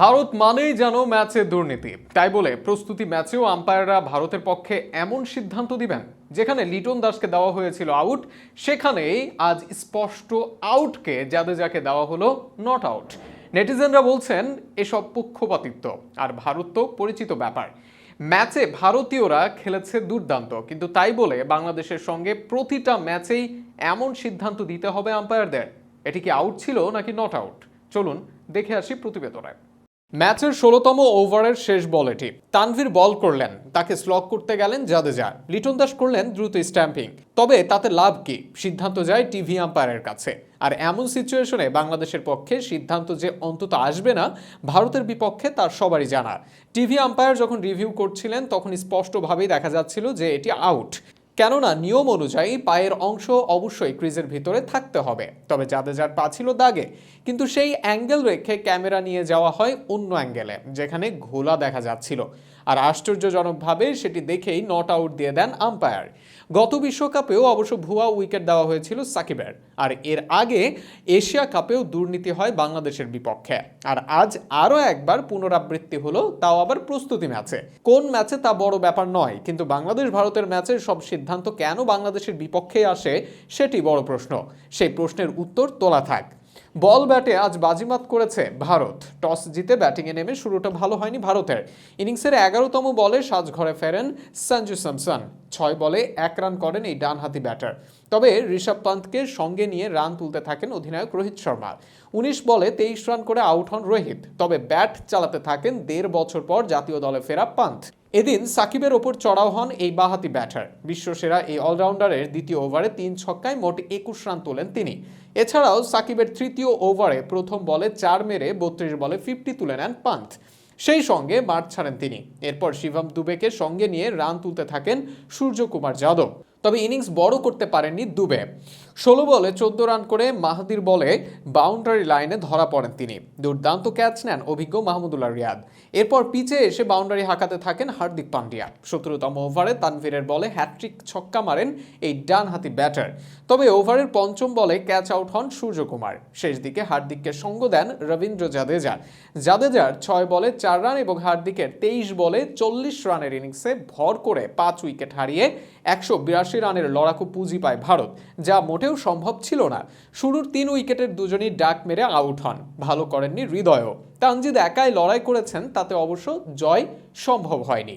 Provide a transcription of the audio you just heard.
ভারত মানেই যেন ম্যাচে দুর্নীতি। তাই বলে প্রস্তুতি ম্যাচেও আম্পায়াররা ভারতের পক্ষে এমন সিদ্ধান্ত দিবেন, যেখানে লিটন দাসকে দেওয়া হয়েছিল আউট, সেখানেই আজ স্পষ্ট আউটকে জাদেজাকে দেওয়া হলো নট আউট। নেটিজেনরা বলছেন, এসব পক্ষপাতিত্ব, আর ভারত তো পরিচিত ব্যাপার। ম্যাচে ভারতীয়রা খেলেছে দুর্দান্ত, কিন্তু তাই বলে বাংলাদেশের সঙ্গে প্রতিটা ম্যাচেই এমন সিদ্ধান্ত দিতে হবে আম্পায়ারদের। এটি কি আউট ছিল নাকি নট আউট? চলুন দেখে আসি প্রতিবেদনায় ম্যাচের ষোলোতম ওভারের শেষ বল এটি তানভীর বল করলেন, তাকে স্লগ করতে গেলেন জাদেজা। লিটন দাস করলেন দ্রুত স্ট্যাম্পিং তবে তাতে লাভ কি? সিদ্ধান্ত যায় টিভি আম্পায়ারের কাছে। আর এমন সিচুয়েশনে বাংলাদেশের পক্ষে সিদ্ধান্ত যে অন্তত আসবে না, ভারতের বিপক্ষে তার সবারই জানা। টিভি আম্পায়ার যখন রিভিউ করছিলেন, তখন স্পষ্টভাবেই দেখা যাচ্ছিল যে এটি আউট কেননা নিয়ম অনুযায়ী পায়ের অংশ অবশ্যই ক্রিজের ভিতরে থাকতে হবে। তবে জাদেজার পা ছিল দাগে, কিন্তু সেই অ্যাঙ্গেল রেখে ক্যামেরা নিয়ে যাওয়া হয় অন্য অ্যাঙ্গেলে, যেখানে ঘোলা দেখা যাচ্ছিল। আর আশ্চর্যজনকভাবে সেটি দেখেই নট আউট দিয়ে দেন আম্পায়ার। গত বিশ্বকাপেও অবশ্য ভুয়া উইকেট দেওয়া হয়েছিল সাকিবের। আর এর আগে এশিয়া কাপেও দুর্নীতি হয় বাংলাদেশের বিপক্ষে। আর আজ আরও একবার পুনরাবৃত্তি হলো, তাও আবার প্রস্তুতি ম্যাচে। কোন ম্যাচে তা বড় ব্যাপার নয়, কিন্তু বাংলাদেশ ভারতের ম্যাচের সব সিদ্ধান্ত কেন বাংলাদেশের বিপক্ষে আসে সেটি বড় প্রশ্ন। সেই প্রশ্নের উত্তর তোলা থাক। বল ব্যাটে আজ বাজিমাত করেছে ভারত। টস জিতে ব্যাটিংয়ে নেমে শুরুটা ভালো হয়নি ভারতের। ইনিংসের এগারোতম বলে সাজঘরে ফেরেন সঞ্জু স্যামসন। ছয় বলে এক রান করেন এই ডানহাতি ব্যাটার। তবে ঋষভ পান্তকে সঙ্গে নিয়ে রান তুলতে থাকেন অধিনায়ক রোহিত শর্মা। উনিশ বলে তেইশ রান করে আউট হন রোহিত। তবে ব্যাট চালাতে থাকেন দেড় বছর পর জাতীয় দলে ফেরা পান্ত। এদিন সাকিবের ওপর চড়াও হন এই বাহাতি ব্যাটার। বিশ্বসেরা এই অলরাউন্ডারের দ্বিতীয় ওভারে তিন ছক্কায় মোট একুশ রান তোলেন তিনি। এছাড়াও সাকিবের তৃতীয় ওভারে প্রথম বলে চার মেরে বত্রিশ বলে ফিফটি তুলে নেন পান্ত সেই সঙ্গে মাঠ ছাড়েন তিনি। এরপর শিবম দুবেকে সঙ্গে নিয়ে রান তুলতে থাকেন সূর্যকুমার যাদব। তবে ইনিংস বড় করতে পারেননি দুবে। ষোলো বলে চোদ্দ রান করে মাহাদির বলে বাউন্ডারি লাইনে ধরা পড়েন তিনি। দুর্দান্ত ক্যাচ নেন অভিজ্ঞ মাহমুদুল্লাহ রিয়াদ। এরপর পিচে এসে বাউন্ডারি হাঁকাতে থাকেন হার্দিক পান্ডিয়া। সতেরোতম ওভারে তানভীরের বলে হ্যাট্রিক ছক্কা মারেন এই ডানহাতি ব্যাটার। তবে ওভারের পঞ্চম বলে ক্যাচ আউট হন সূর্যকুমার। শেষ দিকে হার্দিককে সঙ্গ দেন রবীন্দ্র জাদেজা। জাদেজার ছয় বলে চার রান এবং হার্দিকের তেইশ বলে চল্লিশ রানের ইনিংসে ভর করে পাঁচ উইকেট হারিয়ে একশো বিরাশি রানের লড়াকু পুঁজি পায় ভারত, যা মোটেও সম্ভব ছিল না। শুরুর তিন উইকেটের দুজনই ডাক মেরে আউট হন। ভালো করেননি হৃদয়ও। তানজিদ একাই লড়াই করেছেন, তাতে অবশ্য জয় সম্ভব হয়নি।